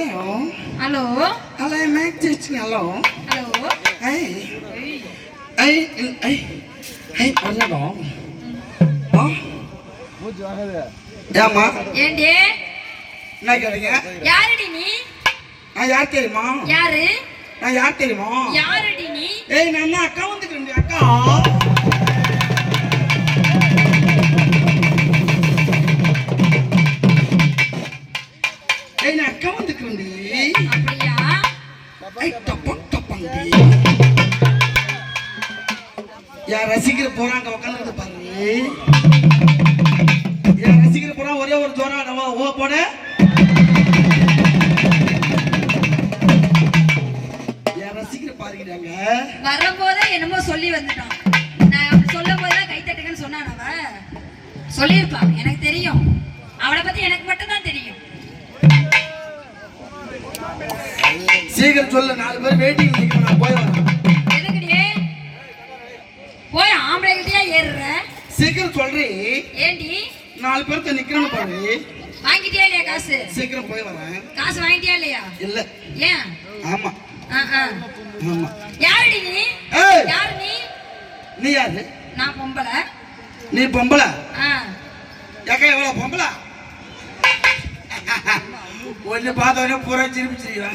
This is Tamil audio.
ஹலோ ஹலோ ஹலோ மேக் ஜெஸ்டிங் ஹலோ ஹலோ ஐ ஐ ஐ ஐ பண்ணடா ஆ ஏம்மா ஏண்டி? என்ன கேட்டீங்க? யாருடி நீ? நான் யார் தெரியுமா? யாரு? நான் யார் தெரியுமா? யாருடி நீ? ஏய் நான் அக்கா வந்துக்கிறேன் அக்கா? ஐ டப்பம் டப்பண்டி. யார் ரசிக்கிற போறாங்க உட்காந்து பாரு. யார் ரசிக்கிற போறா ஒரே ஒரு ஜோரா நம்ம ஓ போட. யார் ரசிக்கிற பாருங்கிறாங்க வரும்போதே என்னமோ சொல்லி வந்துட்டான். நான் சொல்லும் போதுதான் கை தட்டுங்கன்னு சொன்னான் அவ சொல்லியிருப்பான் எனக்கு தெரியும். சீக்கிரம் சொல்ல நாலு பேர் வெயிட்டிங் நிற்கணும் நான் போய் வரேன். எதுக்குடி? போய் ஆம்பளைகிட்டயா ஏறுற? சீக்கிரம் சொல்றி. ஏண்டி? நாலு பேர்த்த நிக்கணும்னு பாரு. வாங்கிட்டியா இல்லையா காசு? சீக்கிரம் போய் வரேன். காசு வாங்கிட்டியா இல்லையா? இல்ல. ஏன்? ஆமா. ஆமா. யாருடி நீ? யாரு நீ? நீ யாரு? நான் பொம்பளை. நீ பொம்பளை? ஏக்கா எவ்வளவு பொம்பளை? ஒன்னு பார்த்தவொடனே பூரா சிரிப்பிச்சிருக்கா